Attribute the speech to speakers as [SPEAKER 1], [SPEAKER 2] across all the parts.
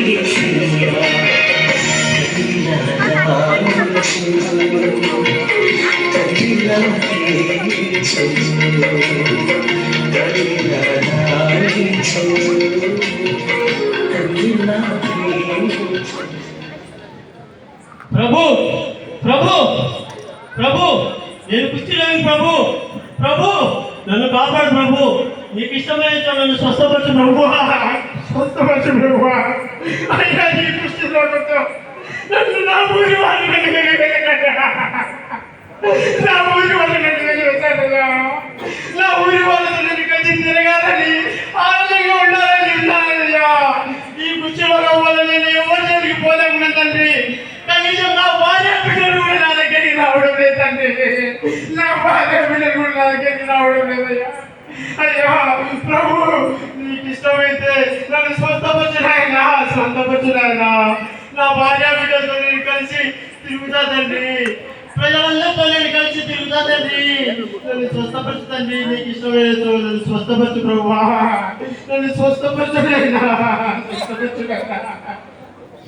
[SPEAKER 1] ప్రభు ప్రభు ప్రభు నేను కుస్తీలేని ప్రభు ప్రభు నన్ను కాపాడు ప్రభు. నీకు ఇష్టమైన నన్ను స్వస్థపరచు ప్రభు. స్వస్థపరచు ప్రభు అయ్యా నీ కుస్తీలో నన్ను నా ఊరి వాళ్ళు నా ఊరి వాళ్ళు నా ఊరి వాళ్ళతో నేను కలిసి తిరగాలని ఆనందంగా ఉండాలని ఉన్నానయ్యా ఈ కుర్చీలో వల్ల నేను ఎవరి దగ్గరికి పోలేకున్నా తండ్రి కనీసం నా భార్య బిడ్డలు కూడా నా దగ్గరికి రావడం లేదు తండ్రి నా భార్య బిడ్డలు కూడా నా దగ్గరికి రావడం లేదయ్యా అయ్యా ప్రభు నీకు ఇష్టమైతే నన్ను స్వస్థపరచునాయనా స్వస్థపరచునాయనా నా భార్య బిడ్డలతో నేను కలిసి తిరుగుతా తండ్రి ప్రజలందరితో నేను కలిసి తిరుగుతా తండ్రి నన్ను స్వస్థపరచు తండ్రి నీకు ఇష్టమైన నన్ను స్వస్థపరచు ప్రభు నన్ను స్వస్థపరచునాయనా స్వస్థపరచునాయనా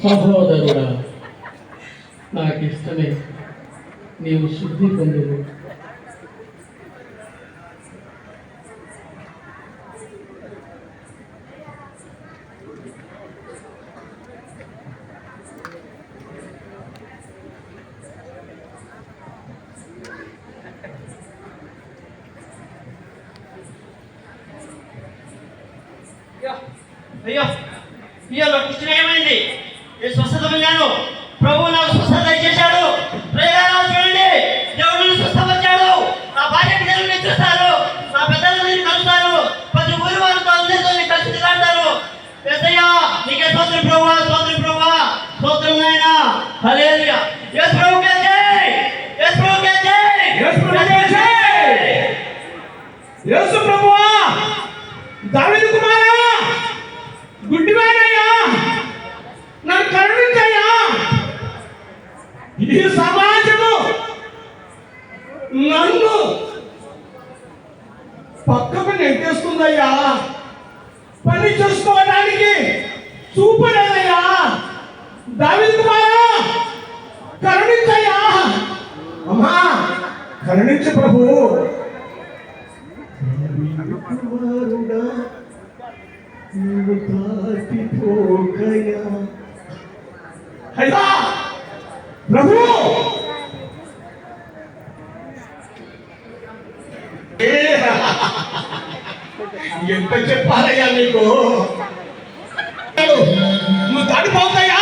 [SPEAKER 2] సహోదరుడా నాకు ఇష్టమే నీవు శుద్ధి పొందువు
[SPEAKER 1] అయ్యో అయ్యో నా కృష్ణ ఏమైంది? నేను స్వస్థత పొందాను. ప్రభు నాకు స్వస్థత ఇచ్చేశాడు. ప్రజలు చూడండి దేవుడు స్వస్థపరిచాడు నా భార్య బిడ్డలు నేను చూస్తాను. నా పెద్దలు నేను కలుస్తాను. ప్రతి ఊరి వారితో అందరితో నేను కలిసి తిలాడతాను పెద్దయ్య నీకే స్తోత్రం ప్రభు స్తోత్రం ప్రభు సోదరు నాయన. హల్లెలూయా. యేసు ప్రభు జై. యేసు ప్రభుకే జై.
[SPEAKER 3] యేసు ప్రభుకే జై! యేసు ప్రభువా సమాజము. నన్ను పక్కకు నెట్టేస్తుందయ్యా. పని చూసుకోవడానికి చూపలేదయ్యా. దావిదు కరుణించయ్యా. అమ్మా కరుణించు ప్రభు. కుమారుడా, నీవు అయ్యా ప్రభు! ఎంత చెప్పాలయ్యా నీకు? నువ్వు దాటిపోతాయా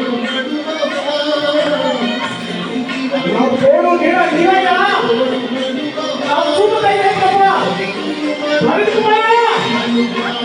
[SPEAKER 4] Thank you.